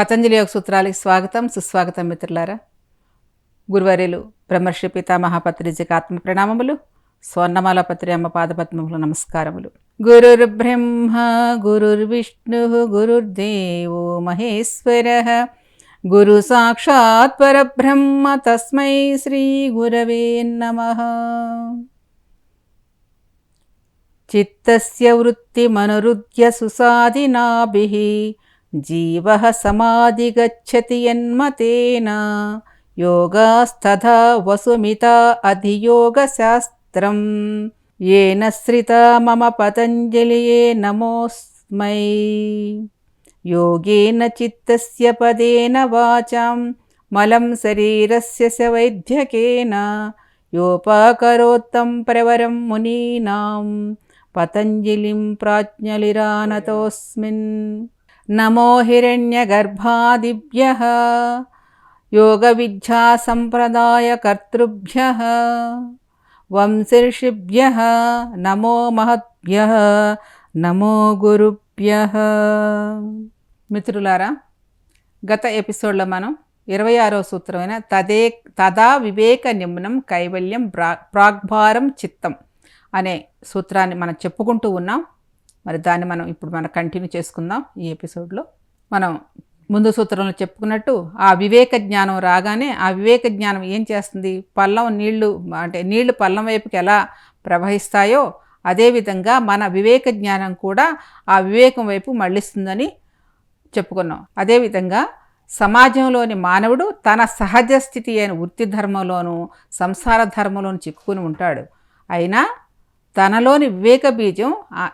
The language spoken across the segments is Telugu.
పతంజలి యోగ సూత్రాలకి స్వాగతం. సుస్వాగతం మిత్రులారా. గురువర్యులు బ్రహ్మర్షి పితామహాపత్రిజకి ఆత్మ ప్రణామములు. స్వర్ణమాల పత్రి అమ్మ పాదపద్మములు నమస్కారములు. గురుర్బ్రహ్మ గురుర్విష్ణు గురుర్దేవో మహేశ్వర. గురు సాక్షాత్ పరబ్రహ్మ తస్మై శ్రీ గురవే నమ. చిత్తస్య వృత్తిమనురుధ్య సుసాదినాభి जीवः समाधिगच्छति यन्मतेन योगास्तथा वसुमिता अधियोगशास्त्रम् येन श्रिता मम पतञ्जलिये नमोऽस्मै योगेन चित्तस्य पदेन वाचां मलं शरीरस्य च वैद्यकेन योपाकरोत्तं प्रवरं मुनीनां पतञ्जलिं प्राज्ञलिरानतोऽस्मिन् नमो हिरण्यगर्भादिभ्यः योगविद्यासम्प्रदायकर्तृभ्यः వంశర్షిభ్య నమో మహద్భ్య నమో గురుభ్య మిత్రులారా గత ఎపిసోడ్లో మనం ఇరవై ఆరో సూత్రమైన తదే తదా వివేక నిమ్నం కైవల్యం ప్రా ప్రాగ్భారం చిత్తం అనే సూత్రాన్ని మనం చెప్పుకుంటూ ఉన్నాం మరి దాన్ని మనం ఇప్పుడు మనం కంటిన్యూ చేసుకుందాం ఈ ఎపిసోడ్లో. మనం ముందు సూత్రంలో చెప్పుకున్నట్టు ఆ వివేక జ్ఞానం రాగానే ఆ వివేక జ్ఞానం ఏం చేస్తుంది? పల్లం నీళ్ళు అంటే నీళ్ళు పల్లం వైపుకి ఎలా ప్రవహిస్తాయో అదేవిధంగా మన వివేక జ్ఞానం కూడా ఆ వివేకం వైపు మళ్ళిస్తుందని చెప్పుకున్నాం. అదేవిధంగా సమాజంలోని మానవుడు తన సహజ స్థితి అయిన వృత్తి ధర్మంలోనూ సంసార ధర్మంలోనూ చిక్కుకుని ఉంటాడు. అయినా తనలోని వివేక బీజం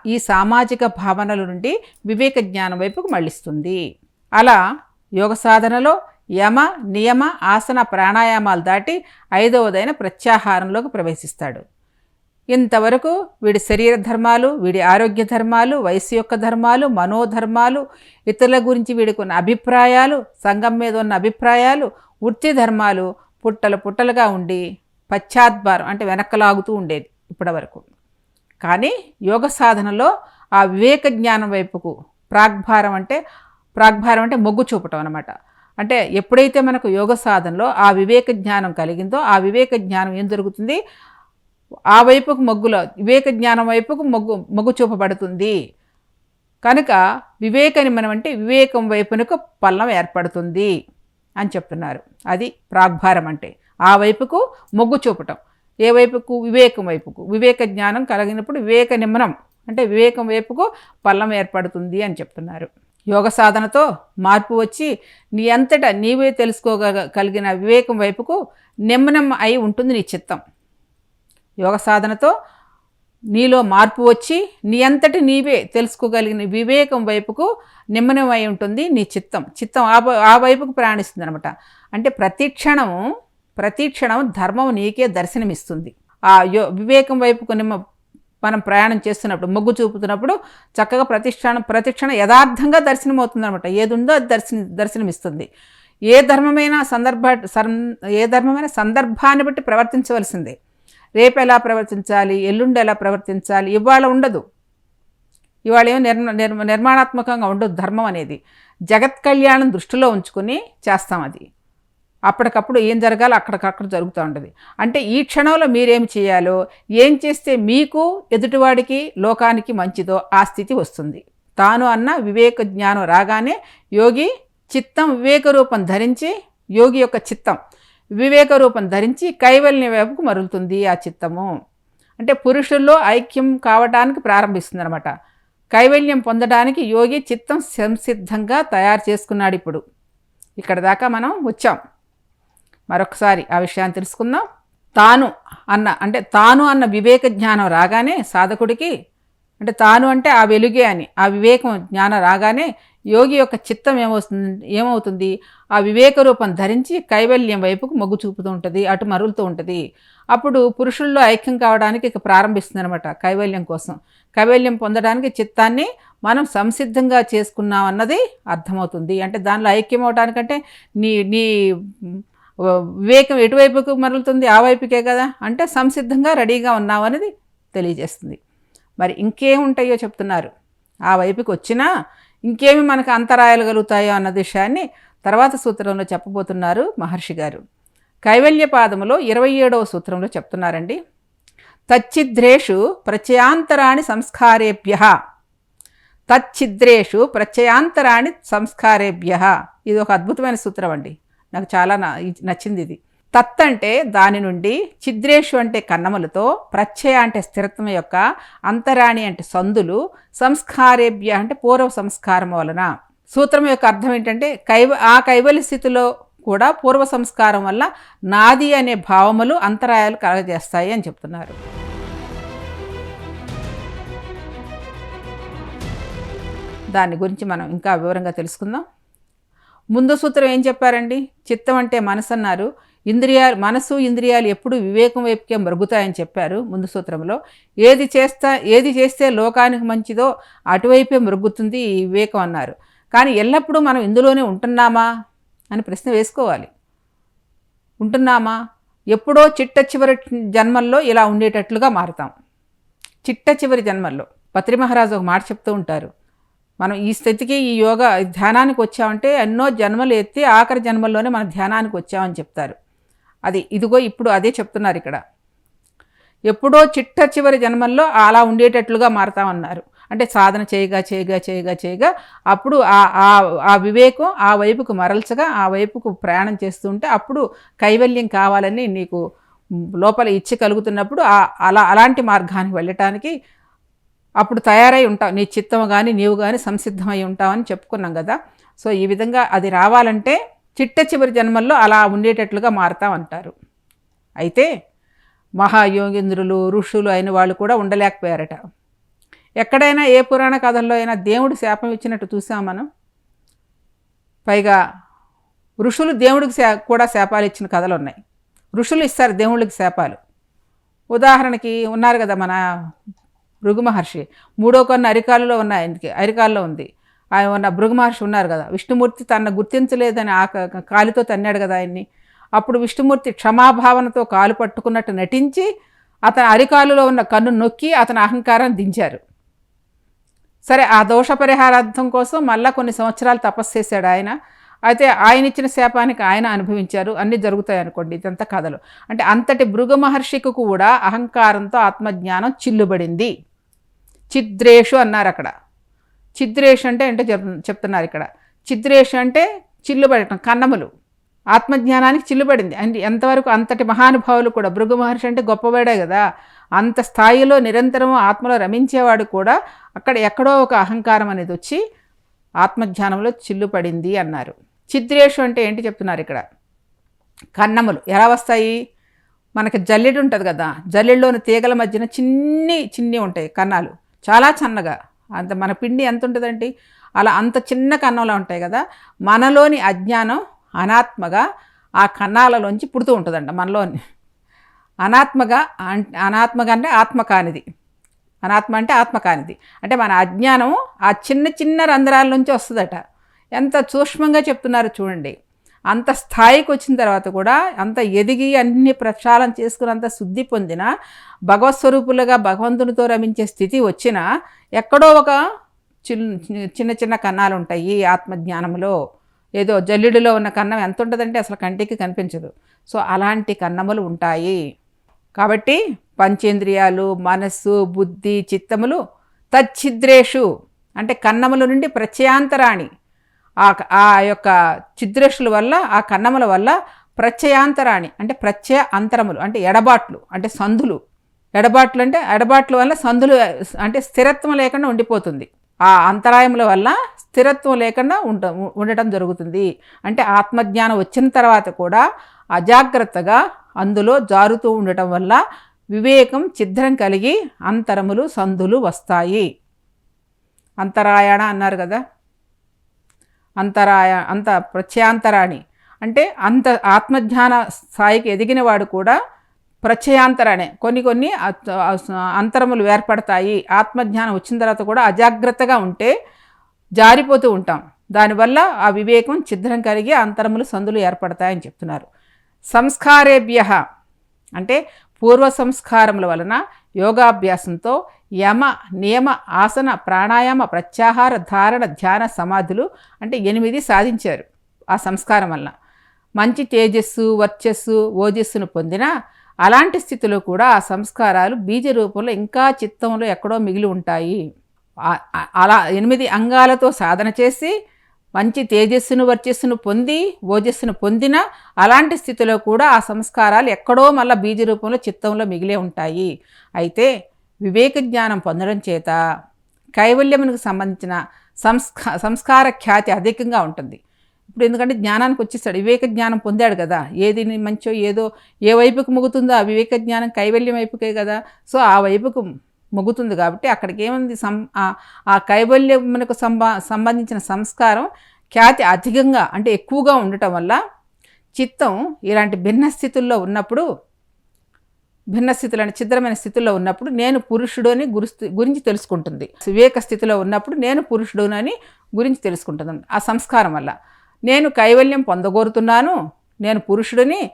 ఈ సామాజిక భావనల నుండి వివేక జ్ఞానం వైపుకు మళ్ళిస్తుంది. అలా యోగ సాధనలో యమ నియమ ఆసన ప్రాణాయామాలు దాటి ఐదవదైన ప్రత్యాహారంలోకి ప్రవేశిస్తాడు. ఇంతవరకు వీడి శరీర ధర్మాలు వీడి ఆరోగ్య ధర్మాలు వయసు యొక్క ధర్మాలు మనోధర్మాలు ఇతరుల గురించి వీడికి ఉన్న అభిప్రాయాలు సంఘం మీద ఉన్న అభిప్రాయాలు వృత్తి ధర్మాలు పుట్టలు పుట్టలుగా ఉండి పశ్చాద్భారం అంటే వెనక్కలాగుతూ ఉండేది ఇప్పటి వరకు కానీ యోగ సాధనలో ఆ వివేక జ్ఞానం వైపుకు ప్రాగ్భారం అంటే ప్రాగ్భారం అంటే మొగ్గు చూపటం అనమాట అంటే ఎప్పుడైతే మనకు యోగ సాధనలో ఆ వివేక జ్ఞానం కలిగిందో ఆ వివేక జ్ఞానం ఏం జరుగుతుంది? ఆ వైపుకు మొగ్గులో వివేక జ్ఞానం వైపుకు మొగ్గు మొగ్గు చూపబడుతుంది. కనుక వివేకని మనం అంటే వివేకం వైపునకు పల్లం ఏర్పడుతుంది అని చెప్తున్నారు. అది ప్రాగ్భారం అంటే. ఆ వైపుకు మొగ్గు చూపటం. ఏ వైపుకు? వివేకం వైపుకు. వివేక జ్ఞానం కలిగినప్పుడు వివేక నిమ్మనం అంటే వివేకం వైపుకు పల్లం ఏర్పడుతుంది అని చెప్తున్నారు. యోగ సాధనతో మార్పు వచ్చి నీ అంతటా నీవే తెలుసుకోగలిగిన వివేకం వైపుకు నిమ్మనం అయి ఉంటుంది నీ చిత్తం. యోగ సాధనతో నీలో మార్పు వచ్చి నీ అంతటి నీవే తెలుసుకోగలిగిన వివేకం వైపుకు నిమ్మనం అయి ఉంటుంది నీ చిత్తం. చిత్తం ఆ ఆ వైపుకు ప్రయాణిస్తుంది అనమాట అంటే ప్రతి క్షణము ప్రతిక్షణం ధర్మం నీకే దర్శనమిస్తుంది. ఆ యో వివేకం వైపుకు నిమ్మ మనం ప్రయాణం చేస్తున్నప్పుడు మొగ్గు చూపుతున్నప్పుడు చక్కగా ప్రతిష్టానం ప్రతిక్షణం యథార్థంగా దర్శనం అవుతుందన్నమాట ఏది ఉందో అది దర్శన దర్శనమిస్తుంది. ఏ ధర్మమైన సందర్భ ఏ ధర్మమైన సందర్భాన్ని బట్టి ప్రవర్తించవలసిందే. రేపు ఎలా ప్రవర్తించాలి ఎల్లుండి ఎలా ప్రవర్తించాలి ఇవాళ ఉండదు. ఇవాళ ఏమో నిర్మ నిర్మాణాత్మకంగా ఉండదు ధర్మం అనేది. జగత్ కళ్యాణం దృష్టిలో ఉంచుకొని చేస్తాం అది. అప్పటికప్పుడు ఏం జరగాలో అక్కడికక్కడ జరుగుతూ ఉంటుంది. అంటే ఈ క్షణంలో మీరేం చేయాలో ఏం చేస్తే మీకు ఎదుటివాడికి లోకానికి మంచిదో ఆ స్థితి వస్తుంది. తాను అన్న వివేక జ్ఞానం రాగానే యోగి చిత్తం వివేక రూపం ధరించి యోగి యొక్క చిత్తం వివేక రూపం ధరించి కైవల్య వైపుకు మరులుతుంది ఆ చిత్తము. అంటే పురుషుల్లో ఐక్యం కావడానికి ప్రారంభిస్తుంది అనమాట కైవల్యం పొందడానికి యోగి చిత్తం సంసిద్ధంగా తయారు చేసుకున్నాడు ఇప్పుడు. ఇక్కడ దాకా మనం వచ్చాం. మరొకసారి ఆ విషయాన్ని తెలుసుకుందాం. తాను అన్న అంటే తాను అన్న వివేక జ్ఞానం రాగానే సాధకుడికి అంటే తాను అంటే ఆ వెలుగే అని ఆ వివేకం జ్ఞానం రాగానే యోగి యొక్క చిత్తం ఏమవుతుంది ఏమవుతుంది? ఆ వివేక రూపం ధరించి కైవల్యం వైపుకు మొగ్గు చూపుతూ ఉంటుంది అటు మరులుతూ ఉంటుంది. అప్పుడు పురుషుల్లో ఐక్యం కావడానికి ఇక ప్రారంభిస్తుంది అనమాట కైవల్యం కోసం. కైవల్యం పొందడానికి చిత్తాన్ని మనం సంసిద్ధంగా చేసుకున్నామన్నది అర్థమవుతుంది. అంటే దానిలో ఐక్యం అవడానికంటే నీ నీ వివేకం ఎటువైపుకు మరలుతుంది? ఆ వైపుకే కదా? అంటే సంసిద్ధంగా రెడీగా ఉన్నామనేది అనేది తెలియజేస్తుంది. మరి ఇంకేముంటాయో చెప్తున్నారు. ఆ వైపుకి వచ్చినా ఇంకేమి మనకు అంతరాయాలు కలుగుతాయో అన్న విషయాన్ని తర్వాత సూత్రంలో చెప్పబోతున్నారు మహర్షి గారు. కైవల్య పాదములో ఇరవై ఏడవ సూత్రంలో చెప్తున్నారండి. తచ్చిద్రేషు ప్రత్యయాంతరాణి సంస్కారేభ్య. తచ్చిద్రేషు ప్రత్యయాంతరాణి సంస్కారేభ్య. ఇది ఒక అద్భుతమైన సూత్రం అండి. నాకు చాలా నచ్చింది ఇది. తత్ అంటే దాని నుండి చిద్రేషు అంటే కన్నములతో ప్రత్యయ అంటే స్థిరత్వం యొక్క అంతరాణి అంటే సందులు సంస్కారేభ్య అంటే పూర్వ సంస్కారం వలన. సూత్రం యొక్క అర్థం ఏంటంటే కైవ ఆ కైవల్య స్థితిలో కూడా పూర్వ సంస్కారం వల్ల నాది అనే భావములు అంతరాయాలు కలగజేస్తాయి అని చెప్తున్నారు. దాని గురించి మనం ఇంకా వివరంగా తెలుసుకుందాం. ముందు సూత్రం ఏం చెప్పారండి? చిత్తం అంటే మనసు అన్నారు ఇంద్రియాలు మనసు ఇంద్రియాలు ఎప్పుడు వివేకం వైపుకే మరుగుతాయని చెప్పారు ముందు సూత్రంలో. ఏది చేస్తా ఏది చేస్తే లోకానికి మంచిదో అటువైపే మరుగుతుంది ఈ వివేకం అన్నారు. కానీ ఎల్లప్పుడూ మనం ఇందులోనే ఉంటున్నామా అని ప్రశ్న వేసుకోవాలి. ఉంటున్నామా? ఎప్పుడో చిట్ట చివరి జన్మల్లో ఇలా ఉండేటట్లుగా మారుతాం. చిట్ట చివరి జన్మల్లో. పత్రి మహారాజు ఒక మాట చెప్తూ ఉంటారు. మనం ఈ స్థితికి ఈ యోగా ధ్యానానికి వచ్చామంటే ఎన్నో జన్మలు ఎత్తి ఆఖరి జన్మల్లోనే మన ధ్యానానికి వచ్చామని చెప్తారు. అది ఇదిగో ఇప్పుడు అదే చెప్తున్నారు ఇక్కడ. ఎప్పుడో చిట్ట చివరి జన్మల్లో అలా ఉండేటట్లుగా మారతామన్నారు. అంటే సాధన చేయగా చేయగా చేయగా చేయగా అప్పుడు ఆ ఆ వివేకం ఆ వైపుకు మరల్చగా ఆ వైపుకు ప్రయాణం చేస్తుంటే అప్పుడు కైవల్యం కావాలని నీకు లోపల ఇచ్చి కలుగుతున్నప్పుడు అలా అలాంటి మార్గానికి వెళ్ళటానికి అప్పుడు తయారై ఉంటావు. నీ చిత్తం కానీ నీవు కానీ సంసిద్ధమై ఉంటావని చెప్పుకున్నాం కదా. సో ఈ విధంగా అది రావాలంటే చిట్ట చివరి జన్మల్లో అలా ఉండేటట్లుగా మారుతామంటారు అయితే మహాయోగేంద్రులు ఋషులు అయిన వాళ్ళు కూడా ఉండలేకపోయారట. ఎక్కడైనా ఏ పురాణ కథల్లో అయినా దేవుడు శాపం ఇచ్చినట్టు చూసాం మనం. పైగా ఋషులు దేవుడికి శా కూడా శాపాలు ఇచ్చిన కథలు ఉన్నాయి ఋషులు ఇస్తారు దేవుళ్ళకి శాపాలు. ఉదాహరణకి ఉన్నారు కదా మన భృగు మహర్షి మూడో కొన్ని అరికాలలో ఉన్న ఆయనకి అరికాల్లో ఉంది. ఆయన ఉన్న భృగు మహర్షి ఉన్నారు కదా. విష్ణుమూర్తి తన గుర్తించలేదని ఆ కాలితో తన్నాడు కదా ఆయన్ని. అప్పుడు విష్ణుమూర్తి క్షమాభావనతో కాలు పట్టుకున్నట్టు నటించి అతని అరికాలులో ఉన్న కన్ను నొక్కి అతని అహంకారాన్ని దించారు. సరే ఆ దోష పరిహారార్థం కోసం మళ్ళా కొన్ని సంవత్సరాలు తపస్సు చేశాడు ఆయన. అయితే ఆయన ఇచ్చిన శాపానికి ఆయన అనుభవించారు. అన్నీ జరుగుతాయి అనుకోండి ఇదంతా కథలు. అంటే అంతటి భృగు మహర్షికి కూడా అహంకారంతో ఆత్మజ్ఞానం చిల్లుబడింది. చిద్రేషు అన్నారు అక్కడ. చిద్రేషు అంటే ఏంటో చెప్తున్నారు ఇక్కడ. చిద్రేషు అంటే చిల్లుబడటం కన్నములు. ఆత్మజ్ఞానానికి చిల్లుబడింది అంటే ఎంతవరకు అంతటి మహానుభావులు కూడా భృగు మహర్షి అంటే గొప్పవాడే కదా అంత స్థాయిలో నిరంతరం ఆత్మలో రమించేవాడు కూడా అక్కడ ఎక్కడో ఒక అహంకారం అనేది వచ్చి ఆత్మజ్ఞానంలో చిల్లుపడింది అన్నారు. చిద్రేషు అంటే ఏంటి చెప్తున్నారు ఇక్కడ? కన్నములు. ఎలా వస్తాయి? మనకి జల్లెడు ఉంటుంది కదా జల్లెడులోని తీగల మధ్యన చిన్ని చిన్ని ఉంటాయి కన్నాలు. చాలా చిన్నగా. అంత మన పిండి ఎంత ఉంటుందండి అలా అంత చిన్న కన్నంలో ఉంటాయి కదా? మనలోని అజ్ఞానం అనాత్మగా ఆ కన్నాలలోంచి పుడుతూ ఉంటుందంట మనలోని. అనాత్మగా అనాత్మగా అంటే ఆత్మ కానిది అనాత్మ అంటే ఆత్మ కానిది అంటే మన అజ్ఞానం ఆ చిన్న చిన్న రంధ్రాల నుంచి వస్తుందట. ఎంత సూక్ష్మంగా చెప్తున్నారో చూడండి. అంత స్థాయికి వచ్చిన తర్వాత కూడా అంత ఎదిగి అన్ని ప్రక్షాళన చేసుకున్నంత శుద్ధి పొందిన భగవత్ స్వరూపులుగా భగవంతునితో రమించే స్థితి వచ్చినా ఎక్కడో ఒక చిన్న చిన్న కన్నాలు ఉంటాయి ఆత్మజ్ఞానంలో. ఏదో జల్లుడిలో ఉన్న కన్నం ఎంత ఉంటుందంటే అసలు కంటికి కనిపించదు. సో అలాంటి కన్నములు ఉంటాయి. కాబట్టి పంచేంద్రియాలు మనస్సు బుద్ధి చిత్తములు తచ్చిద్రేషు అంటే కన్నముల నుండి ప్రత్యాంతరాణి ఆ ఆ యొక్క చిద్రేషుల వల్ల ఆ కన్నముల వల్ల ప్రత్యయాంతరాణి అంటే ప్రత్యయ అంతరములు అంటే ఎడబాట్లు అంటే సందులు ఎడబాట్లు అంటే ఎడబాట్ల వల్ల సందులు అంటే స్థిరత్వం లేకుండా ఉండిపోతుంది. ఆ అంతరాయముల వల్ల స్థిరత్వం లేకుండా ఉండ ఉండటం జరుగుతుంది. అంటే ఆత్మజ్ఞానం వచ్చిన తర్వాత కూడా అజాగ్రత్తగా అందులో జారుతూ ఉండటం వల్ల వివేకం ఛిద్రం కలిగి అంతరములు సందులు వస్తాయి. అంతరాయణ అన్నారు కదా. అంతరాయ అంత ప్రత్యాంతరాణి అంటే అంత ఆత్మజ్ఞాన స్థాయికి ఎదిగిన వాడు కూడా ప్రత్యయాంతరానే. కొన్ని కొన్ని అంతరములు ఏర్పడతాయి. ఆత్మజ్ఞానం వచ్చిన తర్వాత కూడా అజాగ్రత్తగా ఉంటే జారిపోతూ ఉంటాం. దానివల్ల ఆ వివేకం ఛిద్రం కలిగి అంతరములు సందులు ఏర్పడతాయని చెప్తున్నారు. సంస్కారేభ్య అంటే పూర్వ సంస్కారముల వలన యోగాభ్యాసంతో యమ నియమ ఆసన ప్రాణాయామ ప్రత్యాహార ధారణ ధ్యాన సమాధులు అంటే ఎనిమిది సాధించారు ఆ సంస్కారం వల్ల మంచి తేజస్సు వర్చస్సు ఓజస్సును పొందిన అలాంటి స్థితిలో కూడా ఆ సంస్కారాలు బీజ రూపంలో ఇంకా చిత్తంలో ఎక్కడో మిగిలి ఉంటాయి. అలా ఎనిమిది అంగాలతో సాధన చేసి మంచి తేజస్సును వర్చస్సును పొంది ఓజస్సును పొందిన అలాంటి స్థితిలో కూడా ఆ సంస్కారాలు ఎక్కడో మళ్ళీ బీజ రూపంలో చిత్తంలో మిగిలే ఉంటాయి. అయితే వివేక జ్ఞానం పొందడం చేత కైవల్యమునికి సంబంధించిన సంస్కా సంస్కార ఖ్యాతి అధికంగా ఉంటుంది. ఇప్పుడు ఎందుకంటే జ్ఞానానికి వచ్చేస్తాడు. వివేక జ్ఞానం పొందాడు కదా. ఏది మంచో ఏదో ఏ వైపుకు ముగుతుందో ఆ వివేక జ్ఞానం కైవల్యం వైపుకే కదా. సో ఆ వైపుకు మొగుతుంది కాబట్టి అక్కడికి ఏముంది? సం ఆ కైవల్యమునకు సంబా సంబంధించిన సంస్కారం ఖ్యాతి అధికంగా అంటే ఎక్కువగా ఉండటం వల్ల చిత్తం ఇలాంటి భిన్న స్థితుల్లో ఉన్నప్పుడు భిన్న స్థితులను చిద్రమైన స్థితిలో ఉన్నప్పుడు నేను పురుషుడు అని గురించి తెలుసుకుంటుంది. వివేక స్థితిలో ఉన్నప్పుడు నేను పురుషుడు అని గురించి తెలుసుకుంటుంది. ఆ సంస్కారం వల్ల. నేను కైవల్యం పొందగోరుతున్నాను నేను పురుషుడిని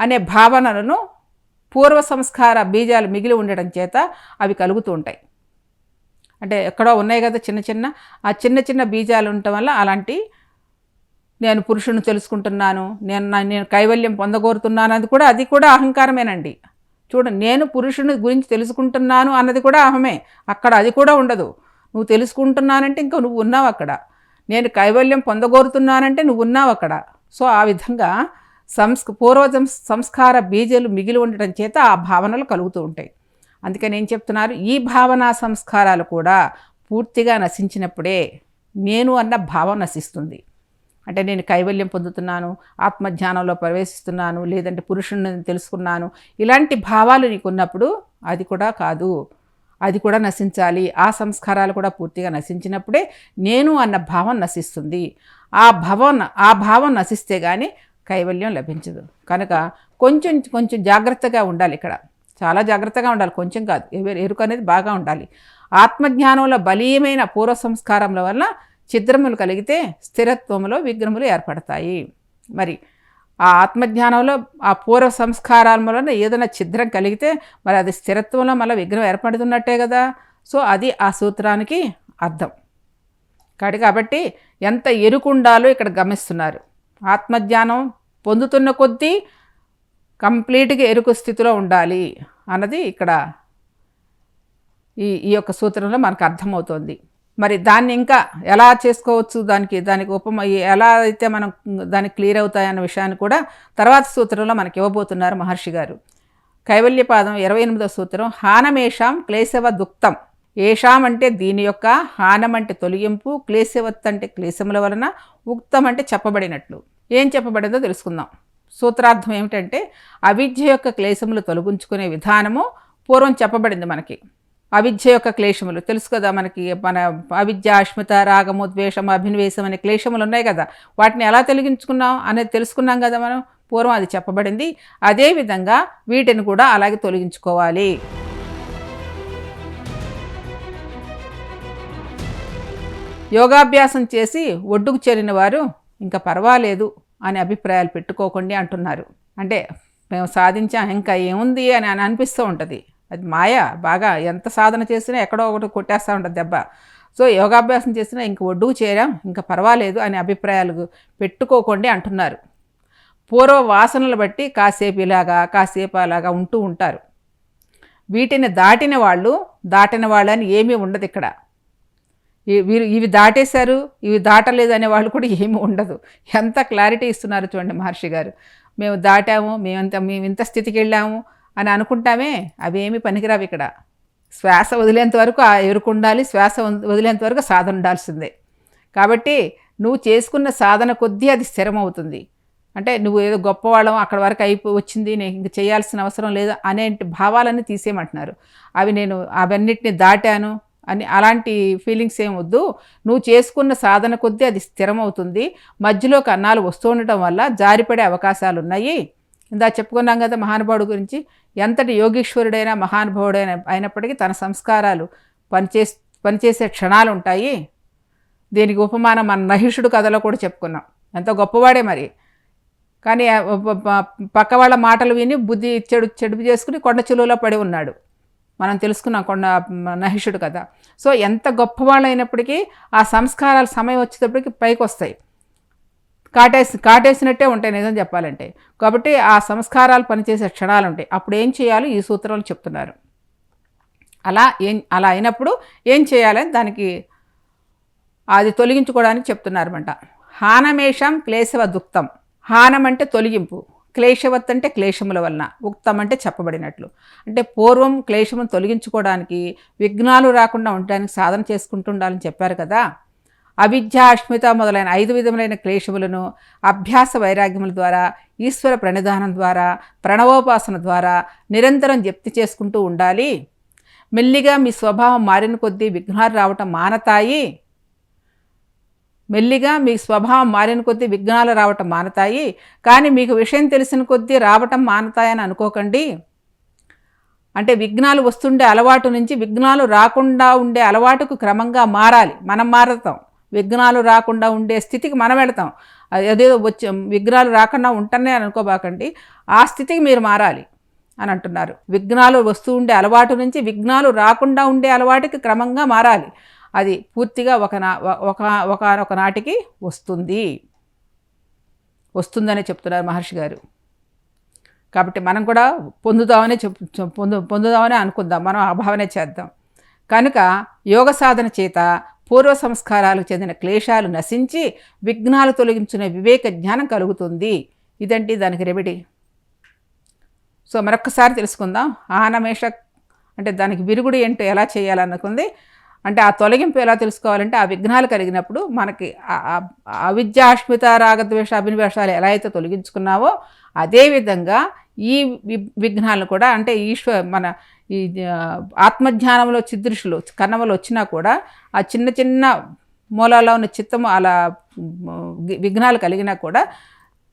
అనే భావనలను పూర్వ సంస్కార బీజాలు మిగిలి ఉండడం చేత అవి కలుగుతూ ఉంటాయి. అంటే ఎక్కడో ఉన్నాయి కదా చిన్న చిన్న ఆ చిన్న చిన్న బీజాలు ఉండటం వల్ల అలాంటి నేను పురుషుని తెలుసుకుంటున్నాను నేను నేను కైవల్యం పొందగోరుతున్నాను అది కూడా అది కూడా అహంకారమేనండి. చూడండి నేను పురుషుని గురించి తెలుసుకుంటున్నాను అన్నది కూడా అహమే. అక్కడ అది కూడా ఉండదు. నువ్వు తెలుసుకుంటున్నానంటే ఇంకా నువ్వు ఉన్నావు అక్కడ. నేను కైవల్యం పొందగోరుతున్నానంటే నువ్వు ఉన్నావు అక్కడ. సో ఆ విధంగా సంస్క పూర్వ సంస్కార బీజాలు మిగిలి ఉండటం చేత ఆ భావనలు కలుగుతూ ఉంటాయి. అందుకని ఏం చెప్తున్నారు? ఈ భావనా సంస్కారాలు కూడా పూర్తిగా నశించినప్పుడే నేను అన్న భావం నశిస్తుంది. అంటే నేను కైవల్యం పొందుతున్నాను ఆత్మజ్ఞానంలో ప్రవేశిస్తున్నాను లేదంటే పురుషుని తెలుసుకున్నాను. ఇలాంటి భావాలు నీకు ఉన్నప్పుడు అది కూడా కాదు. అది కూడా నశించాలి. ఆ సంస్కారాలు కూడా పూర్తిగా నశించినప్పుడే నేను అన్న భావం నశిస్తుంది. ఆ భావం ఆ భావం నశిస్తే కానీ కైవల్యం లభించదు. కనుక కొంచెం కొంచెం జాగ్రత్తగా ఉండాలి ఇక్కడ. చాలా జాగ్రత్తగా ఉండాలి. కొంచెం కాదు. ఎరుక అనేది బాగా ఉండాలి. ఆత్మజ్ఞానంలో బలీయమైన పూర్వ సంస్కారముల వల్ల ఛిద్రములు కలిగితే స్థిరత్వంలో విగ్రహములు ఏర్పడతాయి. మరి ఆ ఆత్మజ్ఞానంలో ఆ పూర్వ సంస్కారాల వలన ఏదైనా ఛిద్రం కలిగితే మరి అది స్థిరత్వంలో మళ్ళీ విగ్రహం ఏర్పడుతున్నట్టే కదా. సో అది ఆ సూత్రానికి అర్థం. కాడి కాబట్టి ఎంత ఎరుకుండాలో ఇక్కడ గమనిస్తున్నారు. ఆత్మజ్ఞానం పొందుతున్న కొద్దీ కంప్లీట్గా ఎరుకు స్థితిలో ఉండాలి అన్నది ఇక్కడ ఈ ఈ యొక్క సూత్రంలో మనకు అర్థమవుతోంది. మరి దాన్ని ఇంకా ఎలా చేసుకోవచ్చు? దానికి దానికి ఉపమ ఎలా అయితే మనం దానికి క్లియర్ అవుతాయన్న విషయాన్ని కూడా తర్వాత సూత్రంలో మనకి ఇవ్వబోతున్నారు మహర్షి గారు. కైవల్యపాదం ఇరవై ఎనిమిదో సూత్రం హానమేషాం క్లేశవ దుక్తం. ఏషాం అంటే దీని యొక్క హానం అంటే తొలగింపు క్లేశవత్ అంటే క్లేశముల వలన ఉక్తం అంటే చెప్పబడినట్లు. ఏం చెప్పబడిందో తెలుసుకుందాం. సూత్రార్థం ఏమిటంటే అవిద్య యొక్క క్లేశములు తొలగించుకునే విధానము పూర్వం చెప్పబడింది మనకి. అవిద్య యొక్క క్లేశములు. తెలుసు కదా మనకి మన అవిద్య అశ్మిత రాగము ద్వేషము అభినవేశం అనే క్లేశములు ఉన్నాయి కదా. వాటిని ఎలా తొలగించుకున్నాం అనేది తెలుసుకున్నాం కదా మనం. పూర్వం అది చెప్పబడింది. అదేవిధంగా వీటిని కూడా అలాగే తొలగించుకోవాలి. యోగాభ్యాసం చేసి ఒడ్డుకు చేరిన వారు ఇంకా పర్వాలేదు అనే అభిప్రాయాలు పెట్టుకోకండి అంటున్నారు. అంటే మేము సాధించాం ఇంకా ఏముంది అని అని అనిపిస్తూ ఉంటుంది. అది మాయ బాగా ఎంత సాధన చేసినా ఎక్కడో ఒకటి కొట్టేస్తూ ఉంటుంది దెబ్బ. సో యోగాభ్యాసం చేసినా ఇంక ఒడ్డుకు చేరాం ఇంకా పర్వాలేదు అనే అభిప్రాయాలు పెట్టుకోకండి అంటున్నారు. పూర్వ వాసనలు బట్టి కాసేపు ఇలాగా కాసేపు అలాగా ఉంటూ ఉంటారు. వీటిని దాటిన వాళ్ళు దాటిన వాళ్ళని ఏమీ ఉండదు ఇక్కడ. వీరు ఇవి దాటేశారు ఇవి దాటలేదు అనే వాళ్ళు కూడా ఏమి ఉండదు. ఎంత క్లారిటీ ఇస్తున్నారు చూడండి మహర్షి గారు. మేము దాటాము మేమంత మేము ఇంత స్థితికి వెళ్ళాము అని అనుకుంటామే అవేమి పనికిరావు ఇక్కడ. శ్వాస వదిలేంత వరకు ఆ ఎరుకుండాలి శ్వాస వదిలేంత వరకు సాధన ఉండాల్సిందే. కాబట్టి నువ్వు చేసుకున్న సాధన కొద్దీ అది స్థిరమవుతుంది. అంటే నువ్వు ఏదో గొప్పవాళ్ళం అక్కడ వరకు అయిపో వచ్చింది నేను ఇంక చేయాల్సిన అవసరం లేదు అనే భావాలన్నీ తీసేయమంటున్నారు. అవి నేను అవన్నిటిని దాటాను అని అలాంటి ఫీలింగ్స్ ఏం వద్దు. నువ్వు చేసుకున్న సాధన కొద్దీ అది స్థిరమవుతుంది. మధ్యలో కన్నాలు వస్తూ ఉండటం వల్ల జారిపడే అవకాశాలు ఉన్నాయి ఇందా చెప్పుకున్నాం కదా మహానుభావుడు గురించి ఎంతటి యోగీశ్వరుడైనా మహానుభావుడైన అయినప్పటికీ తన సంస్కారాలు పనిచే పనిచేసే క్షణాలు ఉంటాయి. దీనికి ఉపమానం మన నహిషుడు కథలో కూడా చెప్పుకున్నాం. ఎంతో గొప్పవాడే మరి. కానీ పక్క వాళ్ళ మాటలు విని బుద్ధి చెడు చెడుపు చేసుకుని కొండ చెలువులో పడి ఉన్నాడు. మనం తెలుసుకున్నాం కొండ నహిషుడు కదా సో ఎంత గొప్పవాళ్ళు అయినప్పటికీ ఆ సంస్కారాలు సమయం వచ్చేటప్పటికి పైకి వస్తాయి కాటేసి కాటేసినట్టే ఉంటాయి నిజం చెప్పాలంటే. కాబట్టి ఆ సంస్కారాలు పనిచేసే క్షణాలు ఉంటాయి. అప్పుడు ఏం చేయాలో? ఈ సూత్రాలు చెప్తున్నారు. అలా ఏం అలా అయినప్పుడు ఏం చేయాలని దానికి అది తొలగించుకోవడానికి చెప్తున్నారన్నమాట. హానమేషం క్లేశవ దుక్తం హానం అంటే తొలగింపు. క్లేశవత్ అంటే క్లేశముల వలన. ఉక్తం అంటే చెప్పబడినట్లు. అంటే పూర్వం క్లేశమును తొలగించుకోవడానికి విఘ్నాలు రాకుండా ఉండడానికి సాధన చేసుకుంటుండాలని చెప్పారు కదా. అవిద్యాష్మిత మొదలైన ఐదు విధములైన క్లేశములను అభ్యాస వైరాగ్యముల ద్వారా ఈశ్వర ప్రణిధానం ద్వారా ప్రణవోపాసన ద్వారా నిరంతరం జప్తి చేసుకుంటూ ఉండాలి. మెల్లిగా మీ స్వభావం మారిన కొద్దీ విఘ్నాలు రావటం మానతాయి. మెల్లిగా మీ స్వభావం మారిన కొద్దీ విఘ్నాలు రావటం మానతాయి. కానీ మీకు విషయం తెలిసిన కొద్దీ రావటం మానతాయని అనుకోకండి. అంటే విఘ్నాలు వస్తుండే అలవాటు నుంచి విఘ్నాలు రాకుండా ఉండే అలవాటుకు క్రమంగా మారాలి. మనం మారతాం. విఘ్నాలు రాకుండా ఉండే స్థితికి మనం వెళతాం. అదేదో వచ్చే విఘ్నాలు రాకుండా ఉంటనే అనుకోబాకండి. ఆ స్థితికి మీరు మారాలి అని అంటున్నారు. విఘ్నాలు వస్తూ ఉండే అలవాటు నుంచి విఘ్నాలు రాకుండా ఉండే అలవాటుకి క్రమంగా మారాలి. అది పూర్తిగా ఒక నా ఒక ఒకనొక నాటికి వస్తుంది. వస్తుందని చెప్తున్నారు మహర్షి గారు. కాబట్టి మనం కూడా పొందుదామని చెప్ పొందు పొందుదామని అనుకుందాం. మనం అభావనే చేద్దాం. కనుక యోగ సాధన చేత పూర్వ సంస్కారాలకు చెందిన క్లేశాలు నశించి విఘ్నాలు తొలగించునే వివేక జ్ఞానం కలుగుతుంది. ఇదంటే దానికి రెమెడీ సో మరొకసారి తెలుసుకుందాం. ఆనమేష అంటే దానికి విరుగుడు ఏంటో ఎలా చేయాలనుకుంది? అంటే ఆ తొలగింపు ఎలా తెలుసుకోవాలంటే ఆ విఘ్నాలు కలిగినప్పుడు మనకి అవిద్యాష్మిత రాగద్వేష అభినివేషాలు ఎలా అయితే తొలగించుకున్నావో అదేవిధంగా ఈ విఘ్నాలను కూడా అంటే ఈశ్వ మన ఈ ఆత్మజ్ఞానంలో చిదృశులు కన్నమలు వచ్చినా కూడా ఆ చిన్న చిన్న మూలాల్లో ఉన్న చిత్తము అలా విఘ్నాలు కలిగినా కూడా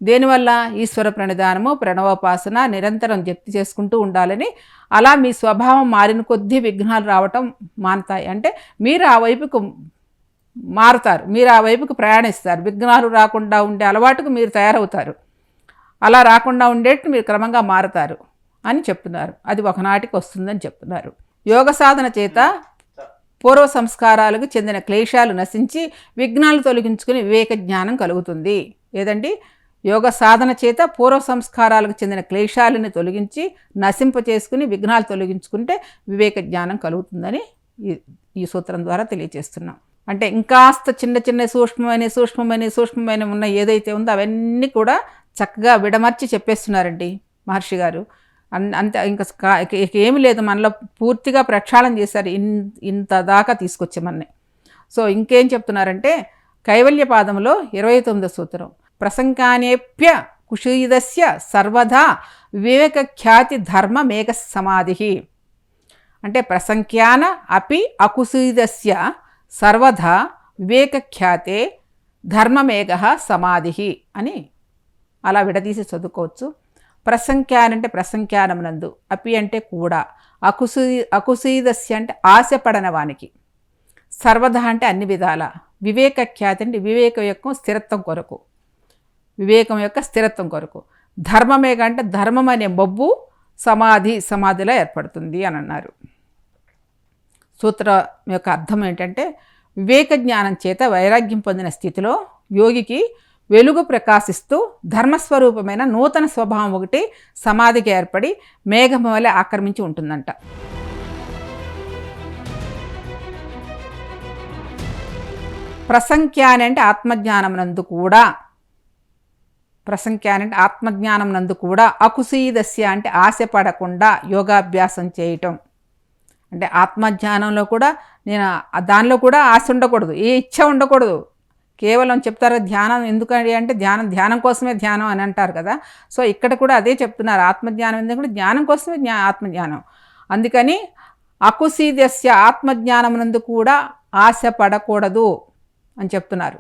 దేనివల్ల ఈశ్వర ప్రణిధానము ప్రణవోపాసన నిరంతరం జప్తి చేసుకుంటూ ఉండాలని అలా మీ స్వభావం మారిన కొద్దీ విఘ్నాలు రావటం మానతాయి. అంటే మీరు ఆ వైపుకు మారుతారు మీరు ఆ వైపుకు ప్రయాణిస్తారు. విఘ్నాలు రాకుండా ఉండే అలవాటుకు మీరు తయారవుతారు. అలా రాకుండా ఉండేట్టు మీరు క్రమంగా మారుతారు. అని చెప్తున్నారు. అది ఒకనాటికి వస్తుందని చెప్తున్నారు. యోగ సాధన చేత పూర్వ సంస్కారాలకు చెందిన క్లేశాలు నశించి విఘ్నాలు తొలగించుకుని వివేక జ్ఞానం కలుగుతుంది. ఏదండి? యోగ సాధన చేత పూర్వ సంస్కారాలకు చెందిన క్లేశాలను తొలగించి నశింప చేసుకుని విఘ్నాలు తొలగించుకుంటే వివేక జ్ఞానం కలుగుతుందని ఈ ఈ సూత్రం ద్వారా తెలియజేస్తున్నాం. అంటే ఇంకాస్త చిన్న చిన్న సూక్ష్మమైన సూక్ష్మమైన సూక్ష్మమైన ఉన్న ఏదైతే ఉందో అవన్నీ కూడా చక్కగా విడమర్చి చెప్పేస్తున్నారండి మహర్షి గారు. అంత ఇంకా ఏమి లేదు. మనలో పూర్తిగా ప్రక్షాళన చేశారు. ఇన్ ఇంత దాకా తీసుకొచ్చామని సో ఇంకేం చెప్తున్నారంటే కైవల్య పాదంలో ఇరవై తొమ్మిదో సూత్రం. ప్రసంగానేప్య కుషీదస్య సర్వదా వివేకఖ్యాతి ధర్మ మేఘ సమాధి. అంటే ప్రసంఖ్యాన అపి అకుశీదస్య సర్వదా వివేకఖ్యాతే ధర్మమేఘ సమాధి అని అలా విడదీసి చదువుకోవచ్చు. ప్రసంఖ్యాన్ అంటే ప్రసంఖ్యానమునందు అపి అంటే కూడా అకుసీ అకుశీదస్య అంటే ఆశపడనవానికి సర్వధ అంటే అన్ని విధాల వివేకఖ్యాతి అంటే వివేకం యొక్క స్థిరత్వం కొరకు వివేకం యొక్క స్థిరత్వం కొరకు. ధర్మమే కంటే ధర్మం అనే బొబ్బు సమాధి సమాధిలో ఏర్పడుతుంది అని అన్నారు. సూత్రం యొక్క అర్థం ఏంటంటే వివేక జ్ఞానం చేత వైరాగ్యం పొందిన స్థితిలో యోగికి వెలుగు ప్రకాశిస్తూ ధర్మస్వరూపమైన నూతన స్వభావం ఒకటి సమాధికి ఏర్పడి మేఘం వలె ఆక్రమించి ఉంటుందంట. ప్రసంఖ్యాని అంటే ఆత్మజ్ఞానం నందు కూడా ప్రసంఖ్యాని అంటే ఆత్మజ్ఞానం నందు కూడా అకుశీదస్య అంటే ఆశపడకుండా యోగాభ్యాసం చేయటం. అంటే ఆత్మజ్ఞానంలో కూడా నేను దానిలో కూడా ఆశ ఉండకూడదు ఏ ఇచ్చ ఉండకూడదు. కేవలం చెప్తారు ధ్యానం ఎందుకండి అంటే ధ్యానం ధ్యానం కోసమే ధ్యానం అని అంటారు కదా. సో ఇక్కడ కూడా అదే చెప్తున్నారు. ఆత్మజ్ఞానం ఎందుకంటే జ్ఞానం కోసమే జ్ఞా ఆత్మజ్ఞానం అందుకని అకుశీదస్య ఆత్మజ్ఞానం నందు కూడా ఆశ పడకూడదు అని చెప్తున్నారు.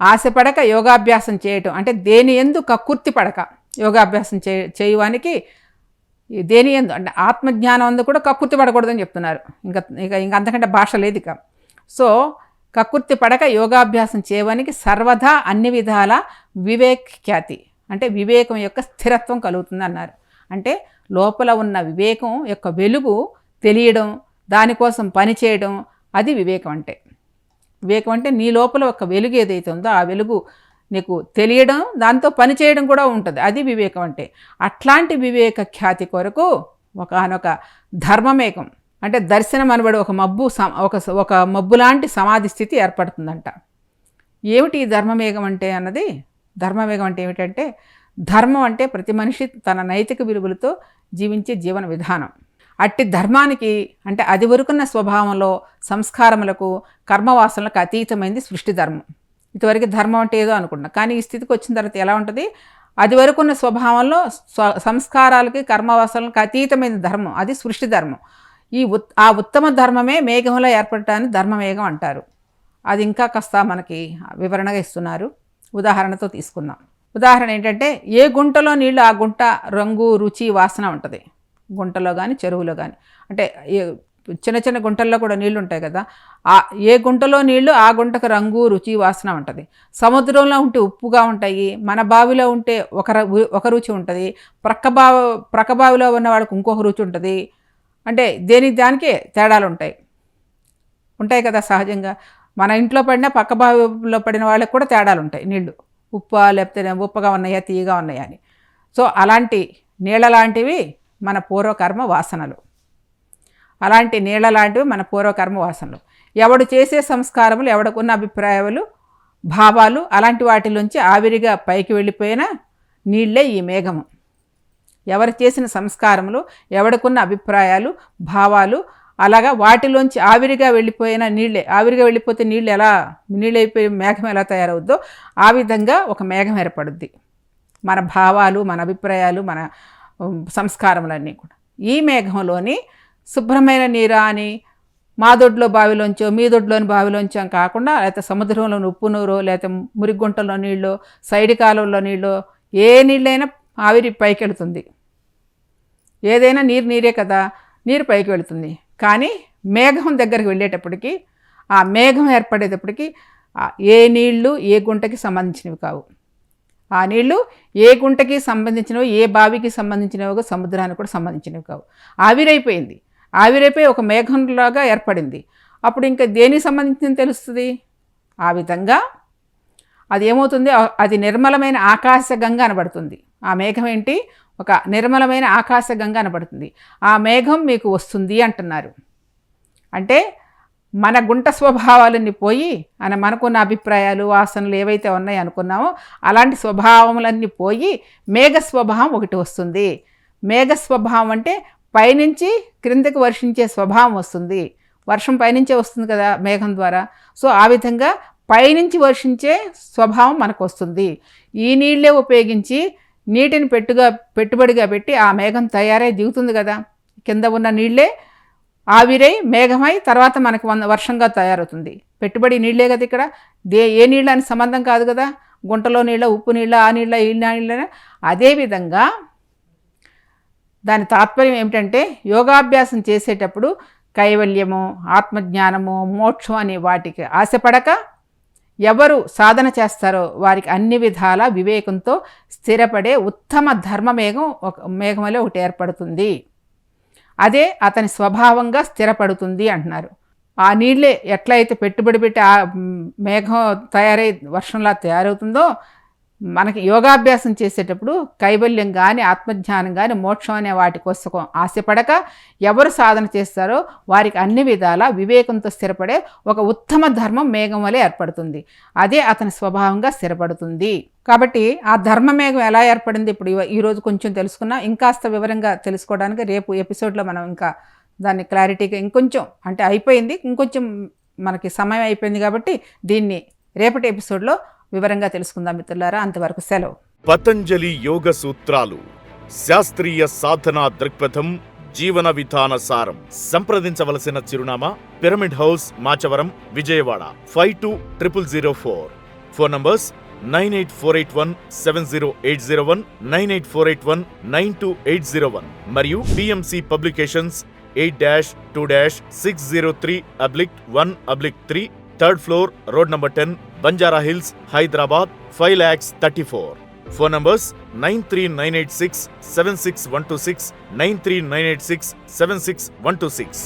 ఆశపడక యోగాభ్యాసం చేయటం. అంటే దేని ఎందు కకుర్తి పడక యోగాభ్యాసం చే చేయడానికి దేని ఎందు అంటే ఆత్మజ్ఞానం అందు కూడా కక్కుర్తి పడకూడదని చెప్తున్నారు. ఇంకా ఇక ఇంక అంతకంటే భాష లేదు ఇక సో కకుర్తి పడక యోగాభ్యాసం చేయడానికి సర్వదా అన్ని విధాల వివేక్ ఖ్యాతి. అంటే వివేకం యొక్క స్థిరత్వం కలుగుతుంది అన్నారు అంటే లోపల ఉన్న వివేకం యొక్క వెలుగు తెలియడం దానికోసం పని చేయడం అది వివేకం అంటే. వివేకం అంటే నీ లోపల ఒక వెలుగు ఏదైతే ఉందో ఆ వెలుగు నీకు తెలియడం దాంతో పని చేయడం కూడా ఉంటుంది. అది వివేకం అంటే. అట్లాంటి వివేక ఖ్యాతి కొరకు ఒకనొక ధర్మమేకం. అంటే దర్శనం అనబడి ఒక మబ్బు ఒక ఒక మబ్బు లాంటి సమాధి స్థితి ఏర్పడుతుందంట. ఏమిటి ఈ ధర్మమేఘం అంటే అన్నది? ధర్మమేఘం అంటే ఏమిటంటే ధర్మం అంటే ప్రతి మనిషి తన నైతిక విలువలతో జీవించే జీవన విధానం. అట్టి ధర్మానికి అంటే అది వరకున్న స్వభావంలో సంస్కారములకు కర్మవాసనలకు అతీతమైంది సృష్టి ధర్మం. ఇంతవరకు ధర్మం అంటే ఏదో అనుకున్నా కానీ ఈ స్థితికి వచ్చిన తర్వాత ఎలా ఉంటుంది? అది వరకున్న స్వభావంలో స్వ సంస్కారాలకి కర్మవాసనలకు అతీతమైన ధర్మం. అది సృష్టి ధర్మం. ఈ ఉత్ ఆ ఉత్తమ ధర్మమే మేఘంలో ఏర్పడటాన్ని ధర్మమేఘం అంటారు. అది ఇంకా కాస్త మనకి వివరణగా ఇస్తున్నారు. ఉదాహరణతో తీసుకుందాం. ఉదాహరణ ఏంటంటే ఏ గుంటలో నీళ్ళు ఆ గుంట రంగు రుచి వాసన ఉంటుంది? గుంటలో కానీ చెరువులో కానీ అంటే చిన్న చిన్న గుంటల్లో కూడా నీళ్ళు ఉంటాయి కదా. ఆ ఏ గుంటలో నీళ్ళు ఆ గుంటకు రంగు రుచి వాసన ఉంటుంది. సముద్రంలో ఉంటే ఉప్పుగా ఉంటాయి. మన బావిలో ఉంటే ఒక ఒక రుచి ఉంటుంది. ప్రక్క బావి ప్రక్క బావిలో ఉన్న వాళ్ళకి ఇంకొక రుచి ఉంటుంది. అంటే దేనికి దానికే తేడాలు ఉంటాయి ఉంటాయి కదా సహజంగా. మన ఇంట్లో పడిన పక్క బావిలో పడిన వాళ్ళకి కూడా తేడాలు ఉంటాయి నీళ్ళు. ఉప్ప లేకపోతే ఉప్పగా ఉన్నాయా తీయగా ఉన్నాయా అని. సో అలాంటి నీళ్ళ లాంటివి మన పూర్వకర్మ వాసనలు. అలాంటి నీళ్ళ లాంటివి మన పూర్వకర్మ వాసనలు. ఎవడు చేసే సంస్కారములు ఎవడకున్న అభిప్రాయాలు భావాలు అలాంటి వాటిలోంచి ఆవిరిగా పైకి వెళ్ళిపోయిన నీళ్ళే ఈ మేఘము. ఎవరు చేసిన సంస్కారములు ఎవడికున్న అభిప్రాయాలు భావాలు అలాగా వాటిలోంచి ఆవిరిగా వెళ్ళిపోయిన నీళ్ళే ఆవిరిగా వెళ్ళిపోతే నీళ్ళు ఎలా నీళ్ళు అయిపోయి మేఘం ఎలా తయారవుద్దో ఆ విధంగా ఒక మేఘం ఏర్పడుద్ది. మన భావాలు మన అభిప్రాయాలు మన సంస్కారములన్నీ కూడా. ఈ మేఘంలోని శుభ్రమైన నీరా అని మా దొడ్లో బావిలోంచో మీ దొడ్లోని బావిలోంచో అని కాకుండా లేకపోతే సముద్రంలోని ఉప్పు నీరు లేకపోతే మురిగుంటలో నీళ్ళు సైడ్ కాలువలో నీళ్ళు ఏ నీళ్ళైనా ఆవిరి పైకి వెళుతుంది ఏదైనా నీరు నీరే కదా నీరు పైకి వెళుతుంది. కానీ మేఘం దగ్గరికి వెళ్ళేటప్పటికి ఆ మేఘం ఏర్పడేటప్పటికి ఏ నీళ్ళు ఏ గుంటకి సంబంధించినవి కావు. ఆ నీళ్ళు ఏ గుంటకి సంబంధించినవి ఏ బావికి సంబంధించినవి సముద్రానికి కూడా సంబంధించినవి కావు. ఆవిరైపోయింది. ఆవిరైపోయి ఒక మేఘంలాగా ఏర్పడింది. అప్పుడు ఇంకా దేనికి సంబంధించింది తెలుస్తుంది? ఆ విధంగా అది ఏమవుతుంది? అది నిర్మలమైన ఆకాశగంగా అనబడుతుంది. ఆ మేఘం ఏంటి? ఒక నిర్మలమైన ఆకాశగంగా కనబడుతుంది ఆ మేఘం మీకు వస్తుంది అంటున్నారు. అంటే మన గుంట స్వభావాలన్నీ పోయి అని మనకున్న అభిప్రాయాలు వాసనలు ఏవైతే ఉన్నాయో అనుకున్నామో అలాంటి స్వభావములన్నీ పోయి మేఘ స్వభావం ఒకటి వస్తుంది. మేఘ స్వభావం అంటే పైనుంచి క్రిందకి వర్షించే స్వభావం వస్తుంది. వర్షం పైనుంచే వస్తుంది కదా మేఘం ద్వారా. సో ఆ విధంగా పైనుంచి వర్షించే స్వభావం మనకు వస్తుంది. ఈ నీళ్ళే ఉపయోగించి నీటిని పెట్టుగా పెట్టుబడిగా పెట్టి ఆ మేఘం తయారై దిగుతుంది కదా. కింద ఉన్న నీళ్ళే ఆవిరై మేఘమై తర్వాత మనకు వంద వర్షంగా తయారవుతుంది. పెట్టుబడి నీళ్ళే కదా ఇక్కడ. దే ఏ నీళ్ళ అని సంబంధం కాదు కదా. గుంటలో నీళ్ళ ఉప్పు నీళ్ళ ఆ నీళ్ళ ఈ నీళ్ళ అదేవిధంగా దాని తాత్పర్యం ఏమిటంటే యోగాభ్యాసం చేసేటప్పుడు కైవల్యము ఆత్మజ్ఞానము మోక్షం అనే వాటికి ఆశపడక ఎవరు సాధన చేస్తారో వారికి అన్ని విధాల వివేకంతో స్థిరపడే ఉత్తమ ధర్మ మేఘం ఒక మేఘంలో ఒకటి ఏర్పడుతుంది. అదే అతని స్వభావంగా స్థిరపడుతుంది అంటున్నారు. ఆ నీళ్ళే ఎట్లయితే పెట్టుబడి పెట్టి ఆ మేఘం తయారై వర్షంలా తయారవుతుందో మనకి యోగాభ్యాసం చేసేటప్పుడు కైవల్యం కానీ ఆత్మజ్ఞానం కానీ మోక్షం అనే వాటి కోసం ఆశపడక ఎవరు సాధన చేస్తారో వారికి అన్ని విధాల వివేకంతో స్థిరపడే ఒక ఉత్తమ ధర్మం మేఘం వలె ఏర్పడుతుంది. అదే అతని స్వభావంగా స్థిరపడుతుంది. కాబట్టి ఆ ధర్మమేఘం ఎలా ఏర్పడింది ఇప్పుడు ఈరోజు కొంచెం తెలుసుకున్నా. ఇంకాస్త వివరంగా తెలుసుకోవడానికి రేపు ఎపిసోడ్లో మనం ఇంకా దాన్ని క్లారిటీగా ఇంకొంచెం అంటే అయిపోయింది. ఇంకొంచెం మనకి సమయం అయిపోయింది కాబట్టి దీన్ని రేపటి ఎపిసోడ్లో వివరంగా తెలుసుకుందాం మిత్రులారా. అంతవరకు సెలవు. పతంజలి యోగ సూత్రాలు శాస్త్రీయ సాధనా దృక్పథం జీవన విధాన సారం. సంప్రదించవలసిన చిరునామా pyramid house Machavaram Vijayawada. Five two triple zero four. Phone numbers nine eight four eight one seven zero eight zero one nine eight four eight one nine two eight zero one మరియు PMC publications eight dash two dash six zero three oblique one oblique three third floor road number ten Banjara hills Hyderabad five lakhs thirty four phone numbers nine three nine eight six seven six one two six nine three nine eight six seven six one two six